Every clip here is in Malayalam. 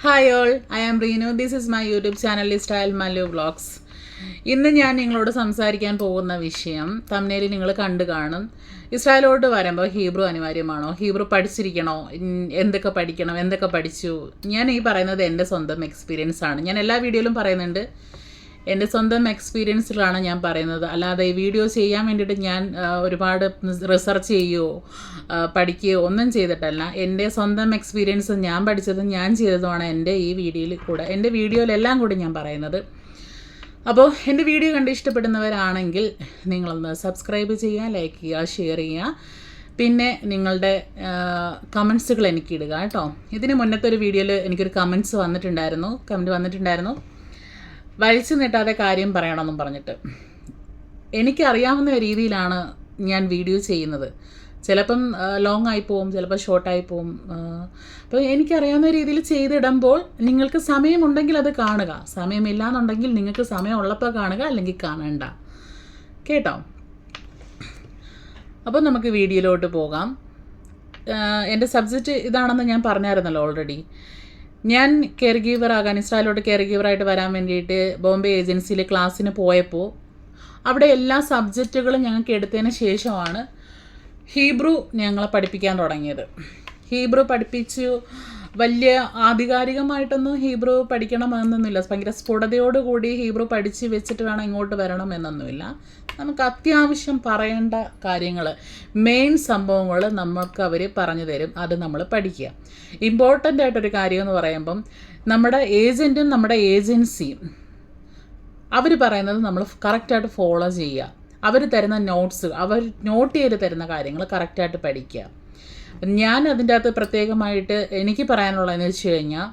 Hi all I am Reenu this is my YouTube channel style Mallu vlogs ഇന്ന് ഞാൻ നിങ്ങളോട് സംസാരിക്കാൻ പോകുന്ന വിഷയം തമ്മിൽ നിങ്ങൾ കണ്ടു കാണും. ഇസ്രായേലോട്ട് വരുമ്പോൾ ഹീബ്രു അനിവാര്യമാണോ? ഹീബ്രു പഠിച്ചിരിക്കണോ? എന്തൊക്കെ പഠിക്കണം? എന്തൊക്കെ പഠിച്ചു? ഞാൻ ഈ പറയുന്നത് എന്റെ സ്വന്തം എക്സ്പീരിയൻസ് ആണ്. ഞാൻ എല്ലാ വീഡിയോയിലും പറയുന്നുണ്ട്. എന്റെ സ്വന്തം എക്സ്പീരിയൻസിലാണ് ഞാൻ പറയുന്നത്. അല്ലാതെ വീഡിയോ ചെയ്യാൻ വേണ്ടിയിട്ട് ഞാൻ ഒരുപാട് റിസർച്ച് ചെയ്യുകയോ പഠിക്കുകയോ ഒന്നും ചെയ്തിട്ടല്ല. എന്റെ സ്വന്തം എക്സ്പീരിയൻസ് ഞാൻ പഠിച്ചതും ഞാൻ ചെയ്തതുമാണ് എന്റെ ഈ വീഡിയോയിൽ കൂടെ. എന്റെ വീഡിയോയിലെല്ലാം കൂടി ഞാൻ പറയുന്നത്. അപ്പോൾ എന്റെ വീഡിയോ കണ്ട് ഇഷ്ടപ്പെടുന്നവരാണെങ്കിൽ നിങ്ങളൊന്ന് സബ്സ്ക്രൈബ് ചെയ്യുക ലൈക്ക് ചെയ്യുക ഷെയർ ചെയ്യുക. പിന്നെ നിങ്ങളുടെ കമൻസുകൾ എനിക്ക് ഇടുക കേട്ടോ. ഇതിന് മുന്നത്തെ ഒരു വീഡിയോയിൽ എനിക്കൊരു കമൻസ് വന്നിട്ടുണ്ടായിരുന്നു. കമന്റ് വന്നിട്ടുണ്ടായിരുന്നു. വലിച്ചു നീട്ടാതെ കാര്യം പറയണമെന്നും പറഞ്ഞിട്ട്. എനിക്കറിയാവുന്ന രീതിയിലാണ് ഞാൻ വീഡിയോ ചെയ്യുന്നത്. ചിലപ്പം ലോങ് ആയി പോവും ചിലപ്പോൾ ഷോർട്ടായി പോവും. അപ്പോൾ എനിക്കറിയാവുന്ന രീതിയിൽ ചെയ്തിടുമ്പോൾ നിങ്ങൾക്ക് സമയമുണ്ടെങ്കിൽ അത് കാണുക. സമയമില്ല എന്നുണ്ടെങ്കിൽ നിങ്ങൾക്ക് സമയമുള്ളപ്പോൾ കാണുക അല്ലെങ്കിൽ കാണണ്ട. കേട്ടോ? അപ്പോൾ നമുക്ക് വീഡിയോയിലോട്ട് പോകാം. എന്റെ സബ്ജക്റ്റ് ഇതാണെന്ന് ഞാൻ പറഞ്ഞായിരുന്നല്ലോ ഓൾറെഡി ഞാൻ കെയർ ഗീവർ ആകാൻ ഇസ്രായേലോട്ട് കെയർ ഗീവറായിട്ട് വരാൻ വേണ്ടിയിട്ട് ബോംബെ ഏജൻസിയിലെ ക്ലാസ്സിന് പോയപ്പോൾ അവിടെ എല്ലാ സബ്ജക്റ്റുകളും ഞങ്ങൾക്ക് എടുത്തതിന് ശേഷമാണ് ഹീബ്രു ഞങ്ങളെ പഠിപ്പിക്കാൻ തുടങ്ങിയത്. ഹീബ്രു പഠിപ്പിച്ചു വലിയ ആധികാരികമായിട്ടൊന്നും ഹീബ്രു പഠിക്കണമെന്നൊന്നുമില്ല. ഭയങ്കര സ്ഫുടതയോടുകൂടി ഹീബ്രു പഠിച്ച് വെച്ചിട്ട് വേണം ഇങ്ങോട്ട് വരണം എന്നൊന്നുമില്ല നമുക്ക് അത്യാവശ്യം പറയേണ്ട കാര്യങ്ങൾ മെയിൻ സംഭവങ്ങൾ നമുക്ക് അവർ പറഞ്ഞു തരും. അത് നമ്മൾ പഠിക്കുക. ഇമ്പോർട്ടന്റ് ആയിട്ടൊരു കാര്യം എന്ന് പറയുമ്പം നമ്മുടെ ഏജന്റും നമ്മുടെ ഏജൻസിയും അവർ പറയുന്നത് നമ്മൾ കറക്റ്റായിട്ട് ഫോളോ ചെയ്യുക. അവർ തരുന്ന നോട്ട്സ് അവർ നോട്ട് ചെയ്ത് തരുന്ന കാര്യങ്ങൾ കറക്റ്റായിട്ട് പഠിക്കുക. ഞാൻ അതിന്റെ അകത്ത് പ്രത്യേകമായിട്ട് എനിക്ക് പറയാനുള്ളതെന്ന് വെച്ച് കഴിഞ്ഞാൽ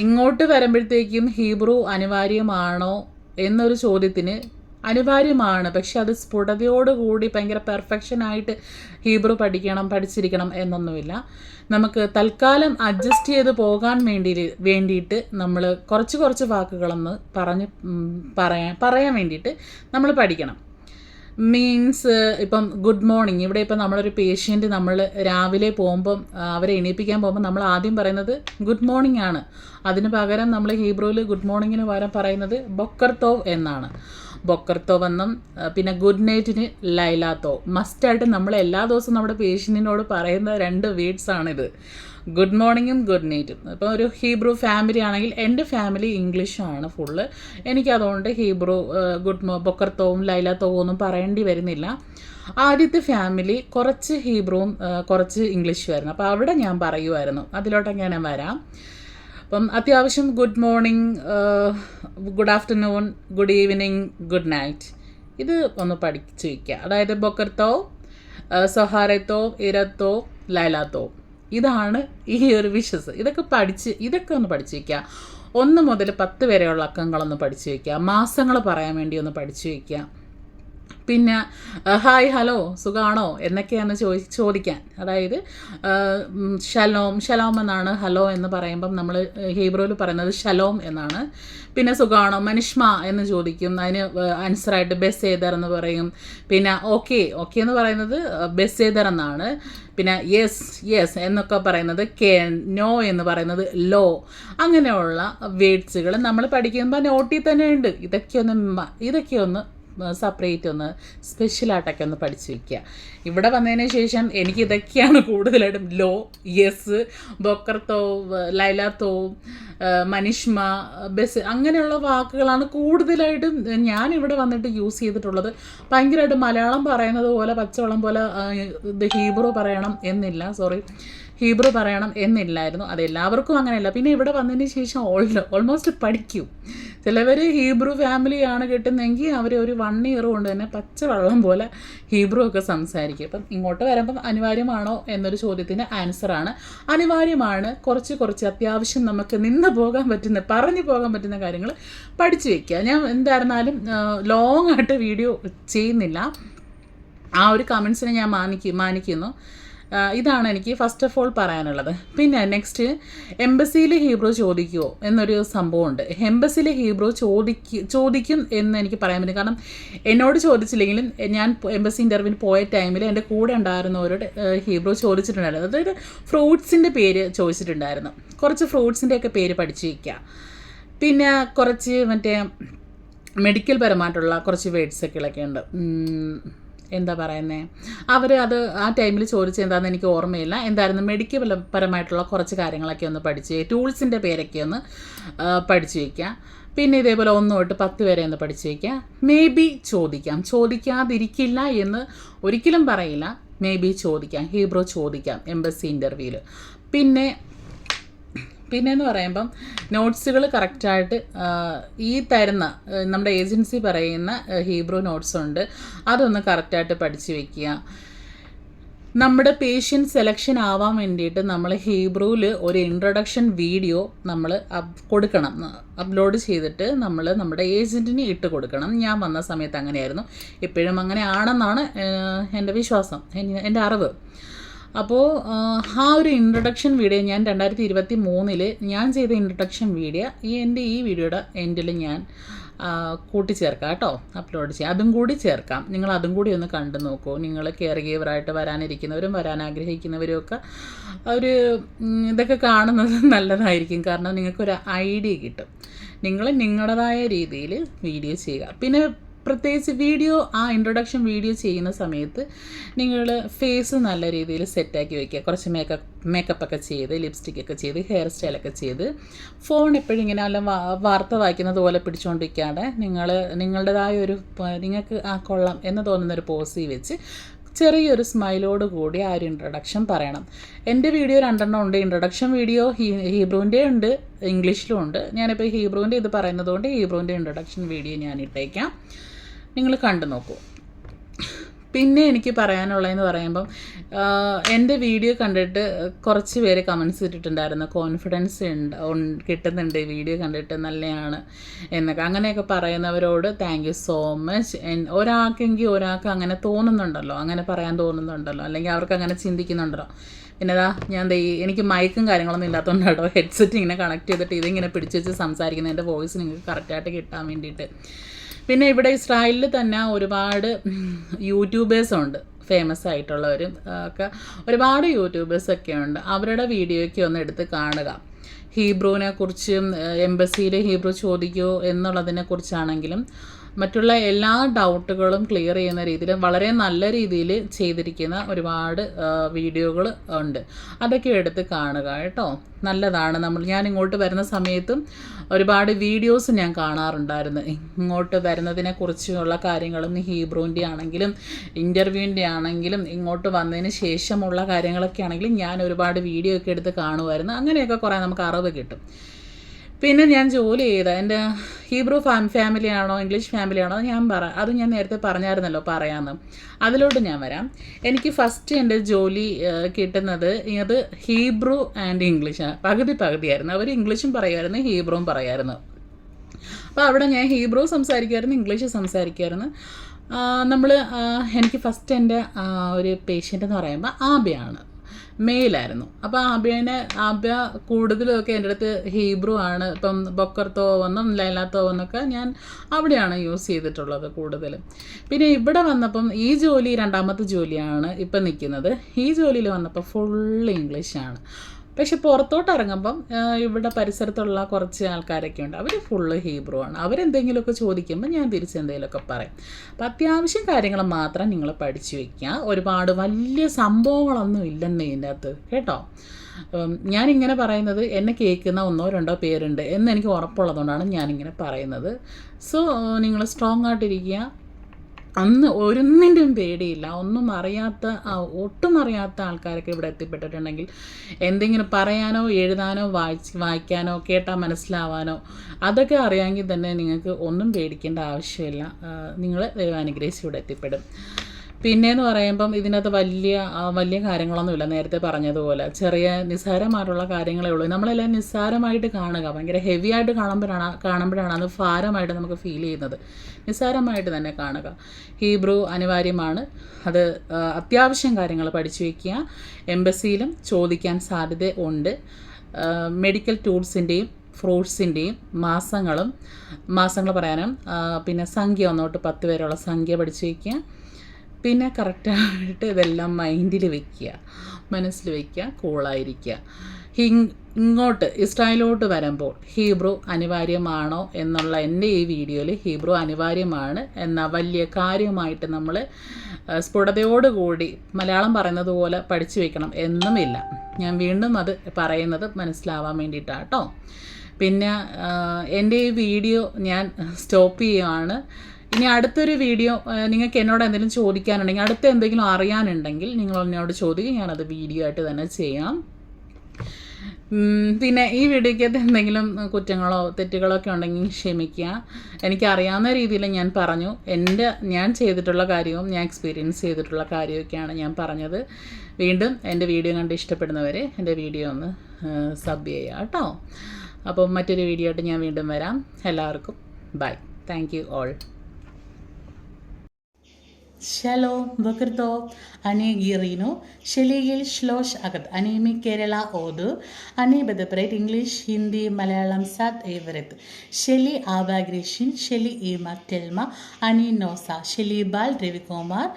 ഇങ്ങോട്ട് വരുമ്പോഴത്തേക്കും ഹീബ്രു അനിവാര്യമാണോ എന്നൊരു ചോദ്യത്തിന് അനിവാര്യമാണ്. പക്ഷെ അത് സ്ഫുടതയോടുകൂടി ഭയങ്കര പെർഫെക്ഷനായിട്ട് ഹീബ്രു പഠിക്കണം പഠിച്ചിരിക്കണം എന്നൊന്നുമില്ല. നമുക്ക് തൽക്കാലം അഡ്ജസ്റ്റ് ചെയ്ത് പോകാൻ വേണ്ടി വേണ്ടിയിട്ട് നമ്മൾ കുറച്ച് കുറച്ച് വാക്കുകളൊന്ന് പറഞ്ഞ് പറയാൻ പറയാൻ വേണ്ടിയിട്ട് നമ്മൾ പഠിക്കണം. മീൻസ് ഇപ്പം ഗുഡ് മോർണിംഗ് ഇവിടെ ഇപ്പം നമ്മളൊരു പേഷ്യന്റ് നമ്മൾ രാവിലെ പോകുമ്പം അവരെ എണീപ്പിക്കാൻ പോകുമ്പോൾ നമ്മൾ ആദ്യം പറയുന്നത് ഗുഡ് മോർണിംഗ് ആണ്. അതിന് പകരം നമ്മൾ ഹീബ്രുവിൽ ഗുഡ് മോർണിംഗിന് പകരം പറയുന്നത് ബൊക്കർത്തോവ് എന്നാണ്. ബൊക്കർത്തോവ് എന്നും പിന്നെ ഗുഡ് നൈറ്റിന് ലൈലാത്തോ മസ്റ്റായിട്ട് നമ്മൾ എല്ലാ ദിവസവും നമ്മുടെ പേഷ്യന്റിനോട് പറയുന്ന രണ്ട് വേഡ്സാണിത് ഗുഡ് മോർണിംഗും ഗുഡ് നൈറ്റും. ഇപ്പോൾ ഒരു ഹീബ്രു ഫാമിലി ആണെങ്കിൽ എന്റെ ഫാമിലി ഇംഗ്ലീഷാണ് ഫുള്ള്. എനിക്കതുകൊണ്ട് ഹീബ്രു ഗുഡ് മോ ബൊക്കർത്തോവും ലൈലാത്തോവും ഒന്നും പറയേണ്ടി വരുന്നില്ല. ആദ്യത്തെ ഫാമിലി കുറച്ച് ഹീബ്രുവും കുറച്ച് ഇംഗ്ലീഷ് വരുന്നു അപ്പോൾ അവിടെ ഞാൻ പറയുമായിരുന്നു അതിലോട്ടൊക്കെ ഞാൻ വരാം. അപ്പം അത്യാവശ്യം good morning good afternoon good evening good night. ഇത് ഒന്ന് പഠിച്ചു വയ്ക്കുക. അതായത് ബൊക്കർത്തോ സൊഹാരത്തോ ഇരത്തോ ലൈലാത്തോ ഇതാണ് ഈ ഒരു വിഷസ്. ഇതൊക്കെ പഠിച്ച് ഇതൊക്കെ ഒന്ന് പഠിച്ച് വയ്ക്കുക ഒന്ന് മുതൽ പത്ത് വരെയുള്ള അക്കങ്ങളൊന്ന് പഠിച്ച് വയ്ക്കുക മാസങ്ങൾ പറയാൻ വേണ്ടി ഒന്ന് പഠിച്ചു വയ്ക്കുക പിന്നെ ഹായ് ഹലോ സുഖാണോ? എന്നൊക്കെയാണ് ചോദി ചോദിക്കാൻ. അതായത് ഷലോം ഷലോം എന്നാണ് ഹലോ എന്ന് പറയുമ്പം നമ്മൾ ഹീബ്രോയിൽ പറയുന്നത് ഷലോം എന്നാണ്. പിന്നെ സുഖാണോ? മനുഷ്മ എന്ന് ചോദിക്കും. അതിന് ആൻസറായിട്ട് ബെസ് ഏതർ എന്ന് പറയും. പിന്നെ ഓക്കെ ഓക്കെ എന്ന് പറയുന്നത് ബെസ് ഏതർ എന്നാണ്. പിന്നെ യെസ് യെസ് എന്നൊക്കെ പറയുന്നത് കെ നോ എന്ന് പറയുന്നത് ലോ. അങ്ങനെയുള്ള വേഡ്സുകൾ നമ്മൾ പഠിക്കുമ്പോൾ നോട്ടിൽ തന്നെ ഉണ്ട്. ഇതൊക്കെ ഒന്ന് ഇതൊക്കെ ഒന്ന് സെപ്പറേറ്റ് ഒന്ന് സ്പെഷ്യലായിട്ടൊക്കെ ഒന്ന് പഠിച്ചു വയ്ക്കുക ഇവിടെ വന്നതിന് ശേഷം എനിക്ക് ഇതൊക്കെയാണ് കൂടുതലായിട്ടും ലോ യെസ് ബൊക്കർത്തോ ലൈലാത്തോ മനിഷ്മ ബസ് അങ്ങനെയുള്ള വാക്കുകളാണ് കൂടുതലായിട്ടും ഞാൻ ഇവിടെ വന്നിട്ട് യൂസ് ചെയ്തിട്ടുള്ളത്. ഭയങ്കരമായിട്ട് മലയാളം പറയുന്നത് പോലെ പച്ചവെള്ളം പോലെ ഇത് ഹീബ്രു പറയണം എന്നില്ല. സോറി ഹീബ്രു പറയണം എന്നില്ലായിരുന്നു. അത് എല്ലാവർക്കും അങ്ങനെയല്ല. പിന്നെ ഇവിടെ വന്നതിന് ശേഷം ഓൾ ഓൾമോസ്റ്റ് പഠിക്കും. ചിലവർ ഹീബ്രു ഫാമിലിയാണ് കിട്ടുന്നതെങ്കിൽ അവർ ഒരു വൺ ഇയർ കൊണ്ട് തന്നെ പച്ചവെള്ളം പോലെ ഹീബ്രു ഒക്കെ സംസാരിക്കും. അപ്പം ഇങ്ങോട്ട് വരുമ്പം അനിവാര്യമാണോ എന്നൊരു ചോദ്യത്തിന് ആൻസറാണ് അനിവാര്യമാണ് കുറച്ച് കുറച്ച് അത്യാവശ്യം നമുക്ക് നിന്ന് പോകാൻ പറ്റുന്ന പറഞ്ഞു പോകാൻ പറ്റുന്ന കാര്യങ്ങൾ പഠിച്ചു വയ്ക്കുക ഞാൻ എന്തായിരുന്നാലും ലോങ് ആയിട്ട് വീഡിയോ ചെയ്യുന്നില്ല. ആ ഒരു കമൻസിനെ ഞാൻ മാനിക്കും മാനിക്കുന്നു. ഇതാണ് എനിക്ക് ഫസ്റ്റ് ഓഫ് ഓൾ പറയാനുള്ളത്. പിന്നെ നെക്സ്റ്റ് എംബസിയിൽ ഹീബ്രോ ചോദിക്കുമോ എന്നൊരു സംഭവമുണ്ട്. എംബസിയിൽ ഹീബ്രോ ചോദിക്ക ചോദിക്കും എന്ന് എനിക്ക് പറയാൻ പറ്റും. കാരണം എന്നോട് ചോദിച്ചില്ലെങ്കിലും ഞാൻ എംബസി ഇന്റർവ്യൂവിന് പോയ ടൈമിൽ എന്റെ കൂടെ ഉണ്ടായിരുന്നവരോട് ഹീബ്രോ ചോദിച്ചിട്ടുണ്ടായിരുന്നു. അതായത് ഫ്രൂട്ട്സിന്റെ പേര് ചോദിച്ചിട്ടുണ്ടായിരുന്നു. കുറച്ച് ഫ്രൂട്ട്സിന്റെയൊക്കെ പേര് പഠിച്ചു വയ്ക്കുക പിന്നെ കുറച്ച് മറ്റേ മെഡിക്കൽ പരമായിട്ടുള്ള കുറച്ച് ഒക്കെ ഉണ്ട്. എന്താ പറയുന്നത് അവർ അത് ആ ടൈമിൽ ചോദിച്ചത് എന്താണെന്ന് എനിക്ക് ഓർമ്മയില്ല. എന്തായിരുന്നു? മെഡിക്കൽ പരമായിട്ടുള്ള കുറച്ച് കാര്യങ്ങളൊക്കെ ഒന്ന് പഠിച്ച് ടൂൾസിന്റെ പേരൊക്കെ ഒന്ന് പഠിച്ചു വയ്ക്കുക പിന്നെ ഇതേപോലെ ഒന്ന് തൊട്ട് പത്ത് വരെ ഒന്ന് പഠിച്ച് വയ്ക്കുക മേ ബി ചോദിക്കാം. ചോദിക്കാതിരിക്കില്ല എന്ന് ഒരിക്കലും പറയില്ല. മേ ബി ചോദിക്കാം. ഹീബ്രോ ചോദിക്കാം. എംബസി ഇന്റർവ്യൂവിൽ പിന്നെ പിന്നെന്ന് പറയുമ്പം നോട്ട്സുകൾ കറക്റ്റായിട്ട് ഈ തരുന്ന നമ്മുടെ ഏജൻസി പറയുന്ന ഹീബ്രോ ഹീബ്രു നോട്ട്സ് ഉണ്ട്. അതൊന്ന് കറക്റ്റായിട്ട് പഠിച്ചു വെക്കുക. നമ്മുടെ പേഷ്യന്റ് സെലക്ഷൻ ആവാൻ വേണ്ടിയിട്ട് നമ്മൾ ഹീബ്രുവിൽ ഒരു ഇൻട്രൊഡക്ഷൻ വീഡിയോ നമ്മൾ കൊടുക്കണം. അപ്ലോഡ് ചെയ്തിട്ട് നമ്മൾ നമ്മുടെ ഏജന്റിന് ഇട്ട് കൊടുക്കണം. ഞാൻ വന്ന സമയത്ത് അങ്ങനെയായിരുന്നു. ഇപ്പോഴും അങ്ങനെ ആണെന്നാണ് എന്റെ വിശ്വാസം എന്റെ അറിവ്. അപ്പോൾ ആ ഒരു ഇൻട്രൊഡക്ഷൻ വീഡിയോ ഞാൻ രണ്ടായിരത്തി ഇരുപത്തി മൂന്നിൽ ഞാൻ ചെയ്ത ഇൻട്രൊഡക്ഷൻ വീഡിയോ ഈ എന്റെ ഈ വീഡിയോയുടെ എൻഡിൽ ഞാൻ കൂട്ടിച്ചേർക്കാം കേട്ടോ. അപ്ലോഡ് ചെയ്യാം. അതും കൂടി ചേർക്കാം. നിങ്ങൾ അതും കൂടി ഒന്ന് കണ്ടു നോക്കൂ. നിങ്ങൾ കെയർ വരാനിരിക്കുന്നവരും വരാൻ ആഗ്രഹിക്കുന്നവരും ഒക്കെ ഒരു ഇതൊക്കെ കാണുന്നത് നല്ലതായിരിക്കും. കാരണം നിങ്ങൾക്കൊരു ഐഡിയ കിട്ടും. നിങ്ങൾ നിങ്ങളുടേതായ രീതിയിൽ വീഡിയോ ചെയ്യുക. പിന്നെ പ്രത്യേകിച്ച് വീഡിയോ ആ ഇൻട്രൊഡക്ഷൻ വീഡിയോ ചെയ്യുന്ന സമയത്ത് നിങ്ങൾ ഫേസ് നല്ല രീതിയിൽ സെറ്റാക്കി വയ്ക്കുക കുറച്ച് മേക്കപ്പ് മേക്കപ്പ് ഒക്കെ ചെയ്ത് ലിപ്സ്റ്റിക് ഒക്കെ ചെയ്ത് ഹെയർ സ്റ്റൈലൊക്കെ ചെയ്ത് ഫോൺ എപ്പോഴും ഇങ്ങനെ നല്ല വാർത്ത വായിക്കുന്നത് പോലെ പിടിച്ചുകൊണ്ടിരിക്കാതെ നിങ്ങൾ നിങ്ങളുടേതായ ഒരു നിങ്ങൾക്ക് ആ കൊള്ളാം എന്ന് തോന്നുന്ന ഒരു പോസ് വെച്ച് ചെറിയൊരു സ്മൈലോട് കൂടി ആ ഒരു ഇൻട്രൊഡക്ഷൻ പറയണം. എന്റെ വീഡിയോ രണ്ടെണ്ണം ഉണ്ട്. ഇൻട്രൊഡക്ഷൻ വീഡിയോ ഹീബ്രുവിന്റെ ഉണ്ട് ഇംഗ്ലീഷിലും ഉണ്ട്. ഞാനിപ്പോൾ ഹീബ്രുവിന്റെ ഇത് പറയുന്നത് കൊണ്ട് ഹീബ്രുവിന്റെ ഇൻട്രൊഡക്ഷൻ വീഡിയോ ഞാൻ ഇട്ടേക്കാം. നിങ്ങൾ കണ്ടു നോക്കൂ. പിന്നെ എനിക്ക് പറയാനുള്ളതെന്ന് പറയുമ്പം എന്റെ വീഡിയോ കണ്ടിട്ട് കുറച്ച് പേര് കമൻസ് ഇട്ടിട്ടുണ്ടായിരുന്നു. കോൺഫിഡൻസ് ഉണ്ട് കിട്ടുന്നുണ്ട് വീഡിയോ കണ്ടിട്ട് നല്ലതാണ് എന്നൊക്കെ. അങ്ങനെയൊക്കെ പറയുന്നവരോട് താങ്ക് യു സോ മച്ച് ഒരാൾക്കെങ്കിൽ ഒരാൾക്ക് അങ്ങനെ തോന്നുന്നുണ്ടല്ലോ. അങ്ങനെ പറയാൻ തോന്നുന്നുണ്ടല്ലോ. അല്ലെങ്കിൽ അവർക്ക് അങ്ങനെ ചിന്തിക്കുന്നുണ്ടല്ലോ. പിന്നെ അതാ ഞാൻ ദേ എനിക്ക് മൈക്കും കാര്യങ്ങളൊന്നും ഇല്ലാത്തതുകൊണ്ട് കേട്ടോ ഹെഡ്സെറ്റ് ഇങ്ങനെ കണക്ട് ചെയ്തിട്ട് ഇതിങ്ങനെ പിടിച്ച് വെച്ച് സംസാരിക്കുന്നത് എന്റെ വോയിസ് നിങ്ങൾക്ക് കറക്റ്റായിട്ട് കിട്ടാൻ വേണ്ടിയിട്ട്. പിന്നെ ഇവിടെ ഇസ്രായേലിൽ തന്നെ ഒരുപാട് യൂട്യൂബേഴ്സ് ഉണ്ട്. ഫേമസ് ആയിട്ടുള്ളവരും ഒക്കെ ഒരുപാട് യൂട്യൂബേഴ്സൊക്കെ ഉണ്ട്. അവരുടെ വീഡിയോയ്ക്ക് ഒന്ന് എടുത്ത് കാണുക. ഹീബ്രുവിനെ കുറിച്ചും എംബസിയിൽ ഹീബ്രു ചോദിക്കൂ എന്നുള്ളതിനെ കുറിച്ചാണെങ്കിലും മറ്റുള്ള എല്ലാ ഡൗട്ടുകളും ക്ലിയർ ചെയ്യുന്ന രീതിയിൽ വളരെ നല്ല രീതിയിൽ ചെയ്തിരിക്കുന്ന ഒരുപാട് വീഡിയോകൾ ഉണ്ട്. അതൊക്കെ എടുത്ത് കാണുക കേട്ടോ. നല്ലതാണ്. നമ്മൾ ഞാൻ ഇങ്ങോട്ട് വരുന്ന സമയത്തും ഒരുപാട് വീഡിയോസ് ഞാൻ കാണാറുണ്ടായിരുന്നു. ഇങ്ങോട്ട് വരുന്നതിനെ കുറിച്ചുള്ള കാര്യങ്ങളും ഹീബ്രുവിന്റെ ആണെങ്കിലും ഇന്റർവ്യൂവിന്റെ ആണെങ്കിലും ഇങ്ങോട്ട് വന്നതിന് ശേഷമുള്ള കാര്യങ്ങളൊക്കെ ആണെങ്കിലും ഞാൻ ഒരുപാട് വീഡിയോ ഒക്കെ എടുത്ത് കാണുമായിരുന്നു. അങ്ങനെയൊക്കെ കുറേ നമുക്ക് അറിവ് കിട്ടും. പിന്നെ ഞാൻ ജോലി ചെയ്ത. എന്റെ ഹീബ്രു ഫാം ഫാമിലി ആണോ ഇംഗ്ലീഷ് ഫാമിലി ആണോ ഞാൻ പറ. അത് ഞാൻ നേരത്തെ പറഞ്ഞായിരുന്നല്ലോ പറയാമെന്ന് അതിലോട്ട് ഞാൻ വരാം. എനിക്ക് ഫസ്റ്റ് എന്റെ ജോലി കിട്ടുന്നത് അത് ഹീബ്രു ആൻഡ് ഇംഗ്ലീഷ്. പകുതി പകുതിയായിരുന്നു. അവർ ഇംഗ്ലീഷും പറയുമായിരുന്നു ഹീബ്രുവും പറയുമായിരുന്നു. അപ്പോൾ അവിടെ ഞാൻ ഹീബ്രു സംസാരിക്കുമായിരുന്നു ഇംഗ്ലീഷ് സംസാരിക്കുമായിരുന്നു. നമ്മൾ എനിക്ക് ഫസ്റ്റ് എന്റെ ഒരു പേഷ്യന്റ് എന്ന് പറയുമ്പോൾ ആബയാണ്. മെയിലായിരുന്നു. അപ്പോൾ ആബിയനെ ആബ്യ കൂടുതലുമൊക്കെ എന്റെ അടുത്ത് ഹീബ്രു ആണ്. ഇപ്പം ബൊക്കർത്തോവെന്നും ലൈലാത്തോവെന്നൊക്കെ ഞാൻ അവിടെയാണ് യൂസ് ചെയ്തിട്ടുള്ളത് കൂടുതലും. പിന്നെ ഇവിടെ വന്നപ്പം ഈ ജോലി രണ്ടാമത്തെ ജോലിയാണ് ഇപ്പം നിൽക്കുന്നത്. ഈ ജോലിയിൽ വന്നപ്പോൾ ഫുൾ ഇംഗ്ലീഷാണ് പക്ഷെ പുറത്തോട്ട് ഇറങ്ങുമ്പം ഇവിടെ പരിസരത്തുള്ള കുറച്ച് ആൾക്കാരൊക്കെ ഉണ്ട്. അവർ ഫുള്ള് ഹീബ്രു ആണ്. അവരെന്തെങ്കിലുമൊക്കെ ചോദിക്കുമ്പോൾ ഞാൻ തിരിച്ചെന്തെങ്കിലുമൊക്കെ പറയും. അപ്പം അത്യാവശ്യം കാര്യങ്ങൾ മാത്രം നിങ്ങൾ പഠിച്ചു വയ്ക്കുക ഒരുപാട് വലിയ സംഭവങ്ങളൊന്നും ഇല്ലെന്ന് ഇതിന്റെ അകത്ത്. കേട്ടോ? ഞാനിങ്ങനെ പറയുന്നത് എന്നെ കേൾക്കുന്ന ഒന്നോ രണ്ടോ പേരുണ്ട് എന്ന് എനിക്ക് ഉറപ്പുള്ളതുകൊണ്ടാണ് ഞാനിങ്ങനെ പറയുന്നത്. സോ നിങ്ങൾ സ്ട്രോങ് ആയിട്ടിരിക്കുക. അന്ന് ഒന്നിന്റെയും പേടിയില്ല. ഒന്നും അറിയാത്ത ഒട്ടും അറിയാത്ത ആൾക്കാരൊക്കെ ഇവിടെ എത്തിപ്പെട്ടിട്ടുണ്ടെങ്കിൽ എന്തെങ്കിലും പറയാനോ എഴുതാനോ വായിച്ച് വായിക്കാനോ കേട്ടാൽ മനസ്സിലാവാനോ അതൊക്കെ അറിയാമെങ്കിൽ തന്നെ നിങ്ങൾക്ക് ഒന്നും പേടിക്കേണ്ട ആവശ്യമില്ല. നിങ്ങൾ ദൈവാനുഗ്രഹിച്ച് ഇവിടെ എത്തിപ്പെടും. പിന്നെയെന്ന് പറയുമ്പം ഇതിനകത്ത് വലിയ വലിയ കാര്യങ്ങളൊന്നുമില്ല. നേരത്തെ പറഞ്ഞതുപോലെ. ചെറിയ നിസ്സാരമായിട്ടുള്ള കാര്യങ്ങളേ ഉള്ളൂ. നമ്മളെല്ലാം നിസ്സാരമായിട്ട് കാണുക. ഭയങ്കര ഹെവി ആയിട്ട് കാണുമ്പോഴാണ് കാണുമ്പോഴാണ് അത് ഭാരമായിട്ട് നമുക്ക് ഫീൽ ചെയ്യുന്നത്. നിസ്സാരമായിട്ട് തന്നെ കാണുക. ഹീബ്രു അനിവാര്യമാണ്. അത് അത്യാവശ്യം കാര്യങ്ങൾ പഠിച്ചു വയ്ക്കുക എംബസിയിലും ചോദിക്കാൻ സാധ്യത ഉണ്ട്. മെഡിക്കൽ ടൂൾസിന്റെയും ഫ്രൂട്ട്സിന്റെയും മാസങ്ങളും മാസങ്ങൾ പറയാനും പിന്നെ സംഖ്യ ഒന്നോട്ട് പത്ത് വരെയുള്ള സംഖ്യ പഠിച്ചു വയ്ക്കുക പിന്നെ കറക്റ്റായിട്ട് ഇതെല്ലാം മൈൻഡിൽ വെക്കുക മനസ്സിൽ വയ്ക്കുക കൂളായിരിക്കുക ഹിങ് ഇങ്ങോട്ട് ഇസ്രായേലോട്ട് വരുമ്പോൾ ഹീബ്രു അനിവാര്യമാണോ എന്നുള്ള എന്റെ ഈ വീഡിയോയിൽ ഹീബ്രു അനിവാര്യമാണ് എന്ന വലിയ കാര്യമായിട്ട് നമ്മൾ സ്ഫുടതയോടുകൂടി മലയാളം പറയുന്നത് പോലെ പഠിച്ചു വെക്കണം എന്നുമില്ല. ഞാൻ വീണ്ടും അത് പറയുന്നത് മനസ്സിലാവാൻ വേണ്ടിയിട്ടാണ് കേട്ടോ പിന്നെ എന്റെ ഈ വീഡിയോ ഞാൻ സ്റ്റോപ്പ് ചെയ്യുകയാണ് ഇനി അടുത്തൊരു വീഡിയോ നിങ്ങൾക്ക് എന്നോട് എന്തെങ്കിലും ചോദിക്കാനുണ്ടെങ്കിൽ അടുത്ത എന്തെങ്കിലും അറിയാനുണ്ടെങ്കിൽ നിങ്ങൾ എന്നോട് ചോദിക്കും ഞാനത് വീഡിയോ ആയിട്ട് തന്നെ ചെയ്യാം. പിന്നെ ഈ വീഡിയോയ്ക്കകത്ത് എന്തെങ്കിലും കുറ്റങ്ങളോ തെറ്റുകളോ ഒക്കെ ഉണ്ടെങ്കിൽ ക്ഷമിക്കുക. എനിക്കറിയാവുന്ന രീതിയിൽ ഞാൻ പറഞ്ഞു. എന്റെ ഞാൻ ചെയ്തിട്ടുള്ള കാര്യവും ഞാൻ എക്സ്പീരിയൻസ് ചെയ്തിട്ടുള്ള കാര്യമൊക്കെയാണ് ഞാൻ പറഞ്ഞത്. വീണ്ടും എന്റെ വീഡിയോ കണ്ട് ഇഷ്ടപ്പെടുന്നവരെ എന്റെ വീഡിയോ ഒന്ന് സബ് ചെയ്യുക കേട്ടോ. അപ്പം മറ്റൊരു വീഡിയോ ആയിട്ട് ഞാൻ വീണ്ടും വരാം. എല്ലാവർക്കും bye thank you all Shalom, Boker Tov, Ane Girino, Sheligil Shlosh Agat, Anemi Kerala Odu, Ane Bedaprate English, Hindi, Malayalam Sat Everett, Sheli Ava Grishin, Sheli Ema Telma, Ani Nosa, Sheli Bal Devikumar,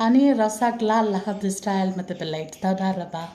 Ani Rasak Lal Lahab the Style Mathabelite, Tadaraba.